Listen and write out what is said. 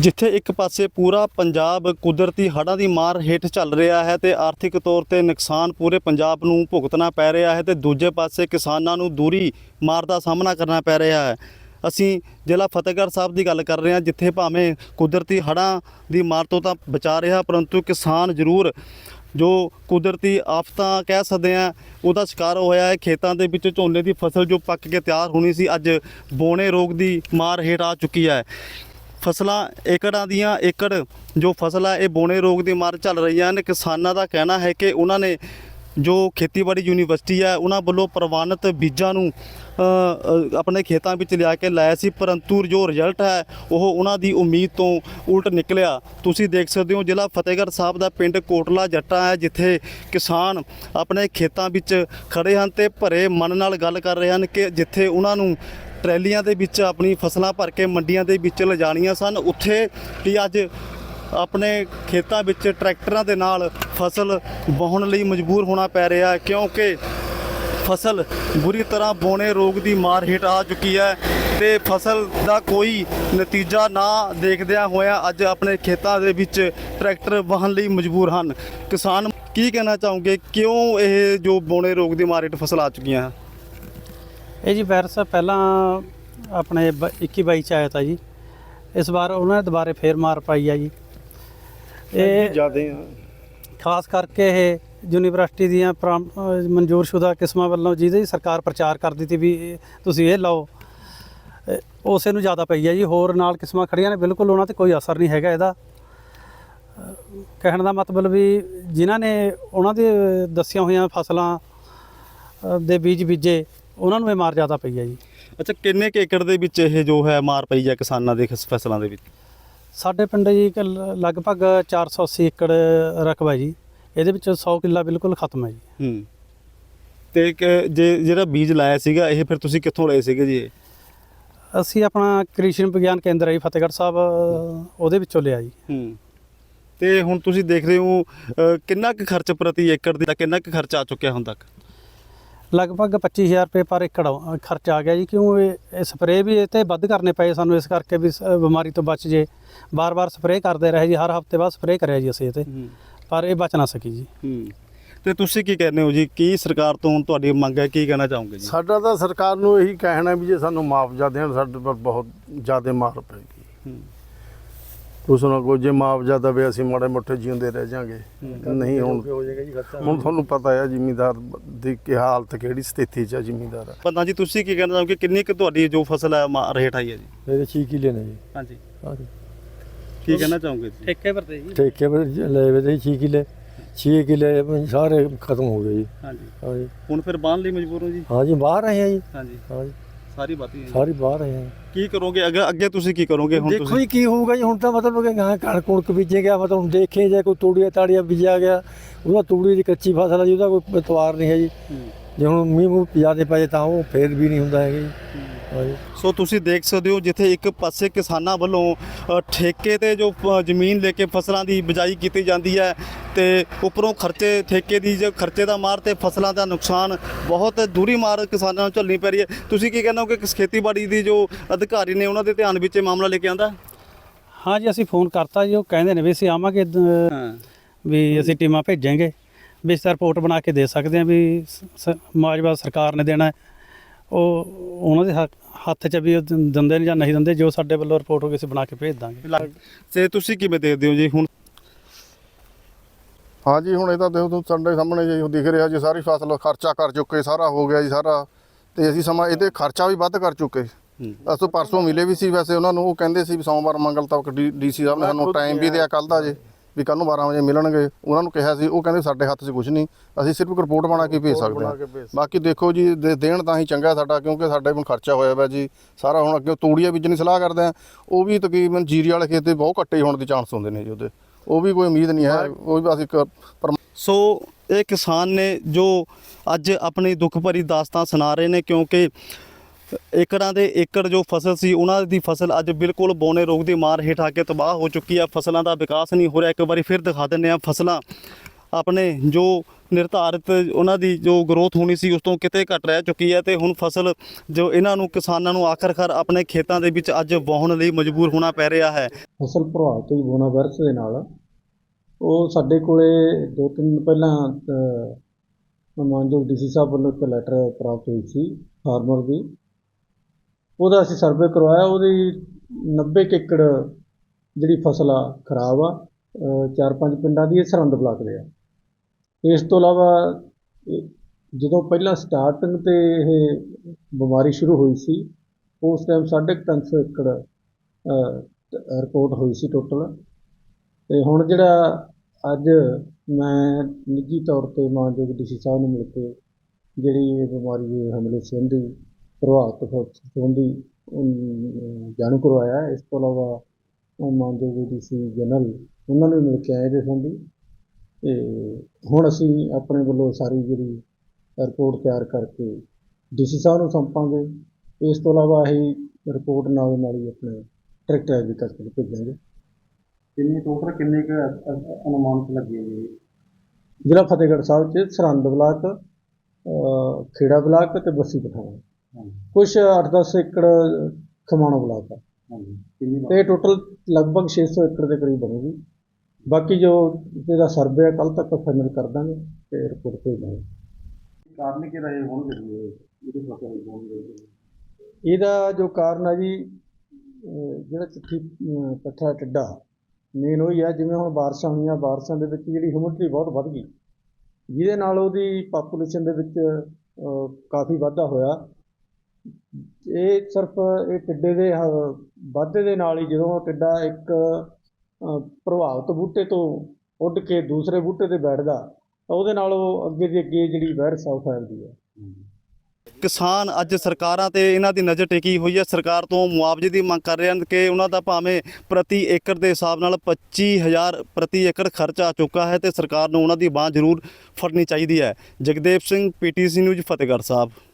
ਜਿੱਥੇ ਇੱਕ ਪਾਸੇ ਪੂਰਾ ਪੰਜਾਬ ਕੁਦਰਤੀ ਹੜ੍ਹਾਂ ਦੀ ਮਾਰ ਹੇਠ ਚੱਲ ਰਿਹਾ ਹੈ ਤੇ ਆਰਥਿਕ ਤੌਰ ਤੇ ਨੁਕਸਾਨ ਪੂਰੇ ਪੰਜਾਬ ਨੂੰ ਭੁਗਤਣਾ ਪੈ ਰਿਹਾ ਹੈ ਤੇ ਦੂਜੇ ਪਾਸੇ ਕਿਸਾਨਾਂ ਨੂੰ ਦੂਰੀ ਮਾਰ ਦਾ ਸਾਹਮਣਾ ਕਰਨਾ ਪੈ ਰਿਹਾ ਹੈ। ਅਸੀਂ ਜ਼ਿਲ੍ਹਾ ਫਤਿਹਗੜ੍ਹ ਸਾਹਿਬ ਦੀ ਗੱਲ ਕਰ ਰਹੇ ਹਾਂ, ਜਿੱਥੇ ਭਾਵੇਂ ਕੁਦਰਤੀ ਹੜ੍ਹਾਂ ਦੀ ਮਾਰ ਤੋਂ ਤਾਂ ਬਚਾ ਰਿਹਾ, ਪਰੰਤੂ ਕਿਸਾਨ ਜ਼ਰੂਰ ਜੋ ਕੁਦਰਤੀ ਆਫਤਾਂ ਕਹਿ ਸਕਦੇ ਆ ਉਹਦਾ ਸ਼ਿਕਾਰ ਹੋਇਆ ਹੈ। ਖੇਤਾਂ ਦੇ ਵਿੱਚ ਝੋਨੇ ਦੀ ਫਸਲ ਜੋ ਪੱਕ ਕੇ ਤਿਆਰ ਹੋਣੀ ਸੀ, ਅੱਜ ਬੋਣੇ ਰੋਗ ਦੀ ਮਾਰ ਹੇਠ ਆ ਚੁੱਕੀ ਹੈ। ਫਸਲਾਂ ਏਕੜਾਂ ਦੀਆਂ ਏਕੜ ਜੋ ਫਸਲ ਹੈ ਇਹ ਬੋਣੇ ਰੋਗ ਦੀ ਮਾਰ ਚੱਲ ਰਹੀਆਂ ਹਨ। ਕਿਸਾਨਾਂ ਦਾ ਕਹਿਣਾ ਹੈ ਕਿ ਉਹਨਾਂ ਨੇ ਜੋ ਖੇਤੀਬਾੜੀ ਯੂਨੀਵਰਸਿਟੀ ਹੈ ਉਹਨਾਂ ਵੱਲੋਂ ਪ੍ਰਵਾਨਿਤ ਬੀਜਾਂ ਨੂੰ ਆਪਣੇ ਖੇਤਾਂ ਵਿੱਚ ਲਿਆ ਕੇ ਲਾਇਆ ਸੀ, ਪਰੰਤੂ ਜੋ ਰਿਜ਼ਲਟ ਹੈ, ਉਹ ਉਹਨਾਂ ਦੀ ਉਮੀਦ ਤੋਂ ਉਲਟ ਨਿਕਲਿਆ। ਤੁਸੀਂ ਦੇਖ ਸਕਦੇ ਹੋ, ਜ਼ਿਲ੍ਹਾ ਫਤਿਹਗੜ੍ਹ ਸਾਹਿਬ ਦਾ ਪਿੰਡ ਕੋਟਲਾ ਜੱਟਾ ਹੈ, ਜਿੱਥੇ ਕਿਸਾਨ ਆਪਣੇ ਖੇਤਾਂ ਵਿੱਚ ਖੜੇ ਹਨ ਤੇ ਭਰੇ ਮਨ ਨਾਲ ਗੱਲ ਕਰ ਰਹੇ ਹਨ ਕਿ ਜਿੱਥੇ ਉਹਨਾਂ ਨੂੰ ਟਰੈਲੀਆਂ ਦੇ ਵਿੱਚ ਆਪਣੀ ਫਸਲਾਂ ਭਰ ਕੇ ਮੰਡੀਆਂ ਦੇ ਵਿੱਚ ਲਿਜਾਣੀਆਂ ਸਨ। ਉੱਥੇ ਵੀ ਅੱਜ ਆਪਣੇ ਖੇਤਾਂ ਵਿੱਚ ਟਰੈਕਟਰਾਂ ਦੇ ਨਾਲ ਫਸਲ ਵਾਹਣ ਲਈ ਮਜਬੂਰ ਹੋਣਾ ਪੈ ਰਿਹਾ ਕਿਉਂਕਿ ਫਸਲ ਬੁਰੀ ਤਰ੍ਹਾਂ ਬੋਣੇ ਰੋਗ ਦੀ ਮਾਰ ਹੇਠ ਆ ਚੁੱਕੀ ਹੈ ਤੇ ਫਸਲ ਦਾ ਕੋਈ ਨਤੀਜਾ ਨਾ ਦੇਖਦਿਆਂ ਹੋਇਆ ਅੱਜ ਆਪਣੇ ਖੇਤਾਂ ਦੇ ਵਿੱਚ ਟਰੈਕਟਰ ਵਾਹਣ ਲਈ ਮਜਬੂਰ ਹਨ। ਕਿਸਾਨ, ਕੀ ਕਹਿਣਾ ਚਾਹੋਗੇ? ਕਿਉਂ ਇਹ ਜੋ ਬੋਣੇ ਰੋਗ ਦੀ ਮਾਰ ਹੇਠ ਫਸਲ ਆ ਚੁੱਕੀਆਂ ਹਨ? ਇਹ ਜੀ ਵਾਇਰਸ ਪਹਿਲਾਂ ਆਪਣੇ ਬ- 21 22 ਚ ਆਇਆ ਤਾ ਜੀ। ਇਸ ਵਾਰ ਉਹਨਾਂ ਨੇ ਦੁਬਾਰੇ ਫੇਰ ਮਾਰ ਪਾਈ ਆ ਜੀ। ਇਹ ਜਿਆਦੇ ਖਾਸ ਕਰਕੇ ਇਹ ਯੂਨੀਵਰਸਿਟੀ ਦੀਆਂ ਮਨਜ਼ੂਰਸ਼ੁਦਾ ਕਿਸਮਾਂ ਵੱਲੋਂ ਜਿਹਦੀ ਸਰਕਾਰ ਪ੍ਰਚਾਰ ਕਰਦੀ ਸੀ ਵੀ ਤੁਸੀਂ ਇਹ ਲਓ। ਉਸੇ ਨੂੰ ਜ਼ਿਆਦਾ ਪਈ ਆ ਜੀ। ਹੋਰ ਨਾਲ ਕਿਸਮਾਂ ਖੜੀਆਂ ਨੇ ਬਿਲਕੁਲ ਉਹਨਾਂ ਤੇ ਕੋਈ ਅਸਰ ਨਹੀਂ ਹੈਗਾ ਇਹਦਾ। ਕਹਿਣ ਦਾ ਮਤਲਬ ਵੀ ਜਿਨ੍ਹਾਂ ਨੇ ਉਹਨਾਂ ਦੇ ਦੱਸੀਆਂ ਹੋਈਆਂ ਫਸਲਾਂ ਦੇ ਬੀਜ ਬੀਜੇ ਉਹਨਾਂ ਨੂੰ ਇਹ ਮਾਰ ਜ਼ਿਆਦਾ ਪਈ ਆ ਜੀ। ਅੱਛਾ ਕਿੰਨੇ ਕੁ ਏਕੜ ਦੇ ਵਿੱਚ ਇਹ ਜੋ ਹੈ ਮਾਰ ਪਈ ਹੈ ਕਿਸਾਨਾਂ ਦੇ ਖਸ- ਫਸਲਾਂ ਦੇ ਵਿੱਚ? ਸਾਡੇ ਪਿੰਡ ਜੀ ਇੱਕ ਲ- ਲਗਭਗ 480 ਏਕੜ ਰਕਬਾ ਜੀ। ਇਹਦੇ ਵਿੱਚ 100 ਕਿੱਲਾ ਬਿਲਕੁਲ ਖਤਮ ਹੈ ਜੀ। ਹੂੰ। ਤੇ ਇੱਕ ਜੇ ਜਿਹੜਾ ਬੀਜ ਲਾਇਆ ਸੀਗਾ ਇਹ ਫਿਰ ਤੁਸੀਂ ਕਿੱਥੋਂ ਲਏ ਸੀਗੇ ਜੀ ਇਹ? ਅਸੀਂ ਆਪਣਾ ਕ੍ਰਿਸ਼ਨ ਵਿਗਿਆਨ ਕੇਂਦਰ ਹੈ ਜੀ ਫਤਿਹਗੜ੍ਹ ਸਾਹਿਬ ਉਹਦੇ ਵਿੱਚੋਂ ਲਿਆ ਜੀ। ਹੂੰ। ਤੇ ਹੁਣ ਤੁਸੀਂ ਦੇਖ ਰਹੇ ਹੋ ਅ, ਕਿੰਨਾ ਕੁ ਖਰਚ ਪ੍ਰਤੀ ਏਕੜ ਦਾ ਕਿੰਨਾ ਕੁ ਖਰਚ ਆ ਚੁੱਕਿਆ ਹੁਣ ਤੱਕ? ਲਗਭਗ 25000 ਰੁਪਏ ਪਰ ਏਕੜ ਖਰਚ ਆ ਗਿਆ ਜੀ। ਕਿਉਂ ਇਹ ਸਪਰੇਅ ਵੀ ਇਹ ਤੇ ਵੱਧ ਕਰਨੇ ਪਏ ਸਾਨੂੰ ਇਸ ਕਰਕੇ ਵੀ ਸ- ਬਿਮਾਰੀ ਤੋਂ ਬਚ ਜੇ। ਬਾਰ-ਬਾਰ ਸਪਰੇਅ ਕਰਦੇ ਰਹੇ ਜੀ ਹਰ ਹਫ਼ਤੇ ਬਾਅਦ ਸਪਰੇਅ ਕਰਿਆ ਜੀ ਅਸੀਂ ਇਹ ਤੇ। ਪਰ ਇਹ ਬਚ ਨਾ ਸਕੀ ਜੀ। ਤੇ ਤੁਸੀਂ ਕੀ ਕਹਿੰਦੇ ਹੋ ਜੀ? ਕੀ ਸਰਕਾਰ ਤੋਂ ਹੁਣ ਤੁਹਾਡੀ ਮੰਗ ਹੈ? ਕੀ ਕਹਿਣਾ ਚਾਹੋਗੇ ਜੀ? ਸਾਡਾ ਤਾਂ ਸਰਕਾਰ ਨੂੰ ਇਹੀ ਕਹਿਣਾ ਵੀ ਜੇ ਸਾਨੂੰ ਮੁਆਵਜ਼ਾ ਦੇਣ ਸਾਡੇ ਪਰ ਬਹੁਤ ਜ਼ਿਆਦਾ ਮਾਰ ਪੈਗੀ ਹੂੰ ਕੁਛ ਨਾ ਕੁਝ ਜੇ ਮੁਆਵਜ਼ਾ ਦਵੇ ਅਸੀਂ ਮਾੜੇ ਮੋਟੇ ਜਿਉਂਦੇ ਰਹਿ ਜਾਾਂਗੇ। ਨਹੀਂ ਹੁਣ ਹੁਣ ਤੁਹਾਨੂੰ ਪਤਾ ਹੈ ਜ਼ਿਮੀਦਾਰ ਦੀ ਕੀ ਹਾਲਤ ਕਿਹੜੀ ਸਥਿਤੀ 'ਚ ਹੈ ਜ਼ਿਮੀਦਾਰ। ਪਤਾ ਜੀ ਤੁਸੀਂ ਕੀ ਕਹਿਣਾ ਚਾਹੋਗੇ ਕਿੰਨੀ ਕੁ ਤੁਹਾਡੀ ਜੋ ਫਸਲ ਹੈ ਹੇਠ ਆਈ ਹੈ ਜੀ? ਮੇਰੇ 6 ਕਿੱਲੇ ਨੇ ਜੀ। ਹਾਂਜੀ। ਹਾਂਜੀ। ਕੀ ਕਹਿਣਾ ਚਾਹੋਗੇ ਜੀ? ਠੇਕੇ ਪਰ ਤੇ ਜੀ। ਠੇਕੇ ਪਰ ਲੈ ਵੇ ਤੇ 6 ਕਿੱਲੇ। 6 ਕਿੱਲੇ ਸਾਰੇ ਖਤਮ ਹੋ ਗਏ ਜੀ। ਹਾਂਜੀ। ਹਾਂਜੀ। ਹੁਣ ਫਿਰ ਬਾਹਨ ਲਈ ਮਜਬੂਰ ਹੋ ਜੀ? ਹਾਂਜੀ ਬਾਹਰ ਆਏ ਆ ਜੀ। ਹਾਂਜੀ। ਹਾਂਜੀ। ਸਾਰੀ ਬਾਤੀ ਹੈ ਸਾਰੀ ਬਾਹਰ ਆ ਕੀ ਕਰੋਗੇ? ਅੱਗੇ ਅੱਗੇ ਤੁਸੀਂ ਕੀ ਕਰੋਗੇ ਹੁਣ ਦੇਖੋ ਤੁਸੀਂ? ਜੀ ਕੀ ਹੋਊਗਾ ਜੀ? ਹੁਣ ਤਾਂ ਮਤਲਬ ਕਿ ਗਾਂ ਕਣਕ ਕੁਣਕ ਬੀਜੇ ਗਿਆ ਮਤਲਬ ਹੁਣ ਦੇਖੇ ਜੇ ਕੋਈ ਤੂੜੀਆਂ ਤਾੜੀਆਂ ਬੀਜਿਆ ਗਿਆ ਉਹਦਾ ਤੂੜੀ ਦੀ ਕੱਚੀ ਫਸਲ ਹੈ ਜੀ ਉਹਦਾ ਕੋਈ ਇਤਵਾਰ ਨਹੀਂ ਹੈ ਜੀ। ਹੂੰ। ਜੇ ਹੁਣ ਮੀਂਹ ਮੂੰਹ ਜ਼ਿਆਦਾ ਪੈ ਜਾਏ ਤਾਂ ਉਹ ਫੇਰ ਵੀ ਨਹੀਂ ਹੁੰਦਾ ਹੈਗਾ ਜੀ। ਸੋ ਤੁਸੀਂ ਦੇਖ ਸਕਦੇ ਹੋ ਜਿੱਥੇ ਇੱਕ ਪਾਸੇ ਕਿਸਾਨਾਂ ਵੱਲੋਂ ਅ, ਠੇਕੇ ਤੇ ਜੋ ਅ, ਜ਼ਮੀਨ ਲੈ ਕੇ ਫਸਲਾਂ ਦੀ ਬਿਜਾਈ ਕੀਤੀ ਜਾਂਦੀ ਹੈ ਤੇ ਉੱਪਰੋਂ ਖਰਚੇ ਠੇਕੇ ਦੀ ਜੋ ਖਰਚੇ ਦਾ ਮਾਰ ਤੇ ਫਸਲਾਂ ਦਾ ਨੁਕਸਾਨ ਬਹੁਤ ਦੂਰੀ ਮਾਰ ਕਿਸਾਨਾਂ ਨੂੰ ਝੱਲਣੀ ਪੈ ਰਹੀ ਹੈ। ਤੁਸੀਂ ਕੀ ਕਹਿੰਦੇ ਹੋ ਕਿ ਖੇਤੀਬਾੜੀ ਦੀ ਜੋ ਅਧਿਕਾਰੀ ਨੇ ਉਹਨਾਂ ਦੇ ਧਿਆਨ ਵਿੱਚ ਇਹ ਮਾਮਲਾ ਲੈ ਕੇ ਆਂਦਾ? ਹਾਂ ਜੀ ਅਸੀਂ ਫੋਨ ਕਰਤਾ ਜੀ ਉਹ ਕਹਿੰਦੇ ਨੇ ਵੀ ਅਸੀਂ ਆਵਾਂਗੇ ਵੀ ਅਸੀਂ ਟੀਮਾਂ ਭੇਜਾਂਗੇ ਵੀ ਦਾ ਰਿਪੋਰਟ ਬਣਾ ਕੇ ਦੇ ਸਕਦੇ ਹਾਂ ਵੀ ਮੁਆਵਜ਼ਾ ਸਰਕਾਰ ਨੇ ਦੇਣਾ। ਉਹ ਉਹਨਾਂ ਦੇ ਹੱਥ 'ਚ ਵੀ ਦਿੰਦੇ ਨੇ ਜਾਂ ਨਹੀਂ ਦਿੰਦੇ ਜੋ ਸਾਡੇ ਵੱਲੋਂ ਰਿਪੋਰਟ ਹੋ ਗਈ ਅਸੀਂ ਬਣਾ ਕੇ ਭੇਜ ਦਾਂਗੇ। ਤੇ ਤੁਸੀਂ ਕਿਵੇਂ ਦੇਖਦੇ ਹੋ ਜੀ ਹੁਣ? ਹਾਂਜੀ ਹੁਣ ਇਹ ਤਾਂ ਦੇਖੋ ਸਾਡੇ ਸਾਹਮਣੇ ਜੀ ਦਿਖ ਰਿਹਾ ਜੀ ਸਾਰੀ ਫਸਲ ਖਰਚਾ ਕਰ ਚੁੱਕੇ ਸਾਰਾ ਹੋ ਗਿਆ ਜੀ ਸਾਰਾ। ਤੇ ਅਸੀਂ ਸਮਾਂ ਇਹਦੇ ਖਰਚਾ ਵੀ ਵੱਧ ਕਰ ਚੁੱਕੇ। ਅਸੀਂ ਪਰਸੋਂ ਮਿਲੇ ਵੀ ਸੀ ਵੈਸੇ ਉਹਨਾਂ ਨੂੰ ਉਹ ਕਹਿੰਦੇ ਸੀ ਵੀ ਸੋਮਵਾਰ ਮੰਗਲ ਤੱਕ ਡੀਸੀ ਸਾਹਿਬ ਨੇ ਸਾਨੂੰ ਟਾਈਮ ਵੀ ਦਿਆ ਕੱਲ ਦਾ ਜੇ ਵੀ ਕੱਲ ਨੂੰ 12 ਵਜੇ ਮਿਲਣਗੇ। ਉਹਨਾਂ ਨੂੰ ਕਿਹਾ ਸੀ ਉਹ ਕਹਿੰਦੇ ਸਾਡੇ ਹੱਥ 'ਚ ਕੁਝ ਨਹੀਂ ਅਸੀਂ ਸਿਰਫ ਰਿਪੋਰਟ ਬਣਾ ਕੇ ਭੇਜ ਸਕਦੇ ਹਾਂ। ਬਾਕੀ ਦੇਖੋ ਜੀ ਦੇ- ਦੇਣ ਤਾਂ ਹੀ ਚੰਗਾ ਸਾਡਾ ਕਿਉਂਕਿ ਸਾਡੇ ਹੁਣ ਖਰਚਾ ਹੋਇਆ ਵਾ ਜੀ। ਸਾਰਾ ਹੁਣ ਅੱਗੇ ਤੂੜੀਆਂ ਬੀਜਣ ਦੀ ਸਲਾਹ ਕਰਦੇ ਆ। ਉਹ ਵੀ ਤਕਰੀਬਨ ਜੀਰੀ ਵਾਲੇ ਖੇਤੇ ਬਹੁਤ ਘੱਟੇ ਹੋਣ ਦੇ ਚਾਂਸ ਹੁੰਦੇ ਨੇ ਜੀ ਉਹਦੇ। ਉਹ ਵੀ ਕੋਈ ਉਮੀਦ ਨਹੀਂ ਹੈ ਉਹ ਵੀ ਬਸ ਇੱਕ ਸੋ ਇਹ ਕਿਸਾਨ ਨੇ ਜੋ ਅੱਜ ਆਪਣੀ ਦੁੱਖ ਭਰੀ ਦਾਸਤਾਨ ਸੁਣਾ ਰਹੇ ਨੇ ਕਿਉਂਕਿ ਏਕੜਾਂ ਦੇ ਏਕੜ ਜੋ ਫਸਲ ਸੀ ਉਹਨਾਂ ਦੀ ਫਸਲ ਅੱਜ ਬਿਲਕੁਲ ਬੋਨੇ ਰੋਗ ਦੀ ਮਾਰ ਹੇਠ ਆ ਕੇ ਤਬਾਹ ਹੋ ਚੁੱਕੀ ਆ। ਫਸਲਾਂ ਦਾ ਵਿਕਾਸ ਨਹੀਂ ਹੋ ਰਿਹਾ। ਇੱਕ ਵਾਰੀ ਫਿਰ ਦਿਖਾ ਦਿੰਦੇ ਆ ਫਸਲਾਂ ਆਪਣੇ ਜੋ ਨਿਰਧਾਰਿਤ ਉਹਨਾਂ ਦੀ ਜੋ ਗਰੋਥ ਹੋਣੀ ਸੀ ਉਸ ਤੋਂ ਕਿਤੇ ਘਟ ਰਹਿ ਚੁੱਕੀ ਹੈ ਤੇ ਹੁਣ ਫਸਲ ਜੋ ਇਹਨਾਂ ਨੂੰ ਕਿਸਾਨਾਂ ਨੂੰ ਆਖਰਕਾਰ ਆਪਣੇ ਖੇਤਾਂ ਦੇ ਵਿੱਚ ਅੱਜ ਵਾਹਣ ਲਈ ਮਜਬੂਰ ਹੋਣਾ ਪੈ ਰਿਹਾ ਹੈ। ਫਸਲ ਪ੍ਰਭਾਵਿਤ ਹੋਈ ਬੋਨਾ ਵਾਇਰਸ ਦੇ ਨਾਲ ਉਹ ਸਾਡੇ ਕੋਲੇ ਦੋ ਤਿੰਨ ਦਿਨ ਪਹਿਲਾਂ ਅ, ਮਾਨਯੋਗ ਡੀਸੀ ਸਾਹਿਬ ਵੱਲੋਂ ਇੱਕ ਲੈਟਰ ਪ੍ਰਾਪਤ ਹੋਈ ਸੀ ਫਾਰਮਰ ਦੀ। ਉਹਦਾ ਅਸੀਂ ਸਰਵੇ ਕਰਵਾਇਆ ਉਹਦੀ 90 ਕੁ ਏਕੜ ਜਿਹੜੀ ਫਸਲ ਆ ਖਰਾਬ ਆ ਚਾਰ ਪੰਜ ਪਿੰਡਾਂ ਦੀ ਇਹ ਸਰਹੰਦ ਬਲਾਕ ਦੇ ਆ। ਇਸ ਤੋਂ ਇਲਾਵਾ ਜਦੋਂ ਪਹਿਲਾਂ ਸਟਾਰਟਿੰਗ ਤੇ ਇਹ ਬਿਮਾਰੀ ਸ਼ੁਰੂ ਹੋਈ ਸੀ ਉਸ ਟਾਈਮ 350 ਏਕੜ ਅ, ਰਿਪੋਰਟ ਹੋਈ ਸੀ ਟੋਟਲ ਤੇ ਹੁਣ ਜਿਹੜਾ ਅੱਜ ਮੈਂ ਨਿੱਜੀ ਤੌਰ ਤੇ ਮਾਨਯੋਗ ਡੀਸੀ ਸਾਹਿਬ ਨੂੰ ਮਿਲ ਕੇ ਜਿਹੜੀ ਇਹ ਬਿਮਾਰੀ ਦੇ ਹਮਲੇ ਸੰਬੰਧੀ ਪ੍ਰਭਾਵਿਤ ਫਸਲ ਸੰਬੰਧੀ ਜਾਣੂ ਕਰਵਾਇਆ। ਇਸ ਤੋਂ ਇਲਾਵਾ ਉਹ ਮਾਨਯੋਗ ਡੀਸੀ ਜਨਰਲ ਉਹਨਾਂ ਨੂੰ ਮਿਲ ਕੇ ਆਏ ਦੇ ਸੰਬੰਧੀ। ਤੇ ਹੁਣ ਅਸੀਂ ਆਪਣੇ ਵੱਲੋਂ ਸਾਰੀ ਜਿਹੜੀ ਰਿਪੋਰਟ ਤਿਆਰ ਕਰਕੇ ਡੀਸੀ ਸਾਹਿਬ ਨੂੰ ਸੌਂਪਾਂਗੇ। ਇਸ ਤੋਂ ਇਲਾਵਾ ਅਸੀਂ ਰਿਪੋਰਟ ਨਾਲ ਨਾਲ ਹੀ ਆਪਣੇ ਟਰੈਕਟਰ ਐਗਰੀਕਲਚਰ ਨੂੰ ਭੇਜਾਂਗੇ। ਕਿੰਨੀ ਟੋਟਲ ਕਿੰਨੇ ਕੁ ਅਨੁਮਾਨਿਤ ਲੱਗੇ ਜੀ ਜ਼ਿਲ੍ਹਾ ਫਤਿਹਗੜ੍ਹ ਸਾਹਿਬ ਚ ਸਰਹੰਦ ਬਲਾਕ ਅ, ਖੇੜਾ ਬਲਾਕ ਤੇ ਬੱਸੀ ਪਠਾਣਾ। ਕੁਛ 8-10 ਏਕੜ ਖਮਾਣੋ ਬਲਾਕ ਆ। ਹਾਂਜੀ। ਕਿੰਨੀ ਤੇ ਟੋਟਲ ਲਗਭਗ 600 ਏਕੜ ਦੇ ਕਰੀਬ ਬਣੂਗੀ। ਬਾਕੀ ਜੋ ਇਹਦਾ ਸਰਵੇ ਆ ਕੱਲ ਤੱਕ ਫਾਈਨਲ ਕਰ ਦਾਂਗੇ ਤੇ ਰਿਪੋਰਟ ਭੇਜ ਦਾਂਗੇ। ਕਾਰਨ ਕੀ ਰਹੇ ਹੋਣਗੇ ਜਿਹੜੀ ਫਸਲ ਹੋਣਗੇ ਇਹਦਾ ਜੋ ਕਾਰਨ ਆ ਜੀ ਜਿਹੜਾ ਚਿੱਠੀ ਪੱਠਾ ਟਿੱਡਾ ਮੇਨ ਉਹੀ ਆ ਜਿਵੇਂ ਹੁਣ ਬਾਰਿਸ਼ਾਂ ਹੋਈਆਂ ਬਾਰਿਸ਼ਾਂ ਦੇ ਵਿੱਚ ਜਿਹੜੀ ਹਿਊਮਿਡਿਟੀ ਬਹੁਤ ਵੱਧ ਗਈ। ਜਿਹਦੇ ਨਾਲ ਉਹਦੀ ਪਾਪੂਲੇਸ਼ਨ ਦੇ ਵਿੱਚ ਕਾਫੀ ਵਾਧਾ ਹੋਇਆ। ਇਹ ਸਿਰਫ ਇਹ ਟਿੱਡੇ ਦੇ ਵਾਧੇ ਦੇ ਨਾਲ ਹੀ ਜਦੋਂ ਟਿੱਡਾ ਇੱਕ ਪ੍ਰਭਾਵਿਤ ਬੂਟੇ ਤੋਂ ਉੱਡ ਕੇ ਦੂਸਰੇ ਬੂਟੇ ਤੇ ਬੈਠਦਾ, ਤਾਂ ਉਹਦੇ ਨਾਲ ਉਹ ਅੱਗੇ ਦੀ ਅੱਗੇ ਜਿਹੜੀ ਵਾਇਰਸ ਆ ਉਹ ਫੈਲਦੀ ਹੈ ਕਿਸਾਨ ਅੱਜ ਸਰਕਾਰਾਂ ਤੇ ਇਹਨਾਂ ਦੀ ਨਜ਼ਰ ਟੇਕੀ ਹੋਈ ਹੈ। ਸਰਕਾਰ ਤੋਂ ਮੁਆਵਜ਼ੇ ਦੀ ਮੰਗ ਕਰ ਰਹੇ ਹਨ ਕਿ ਉਹਨਾਂ ਦਾ ਭਾਵੇਂ ਪ੍ਰਤੀ ਏਕੜ ਦੇ ਹਿਸਾਬ ਨਾਲ 25000 ਪ੍ਰਤੀ ਏਕੜ ਖਰਚ ਆ ਚੁੱਕਾ ਹੈ ਤੇ ਸਰਕਾਰ ਨੂੰ ਉਹਨਾਂ ਦੀ ਬਾਂਹ ਜ਼ਰੂਰ ਫੜਨੀ ਚਾਹੀਦੀ ਹੈ। Jagdev Singh, PTC news, Fatehgarh Sahib.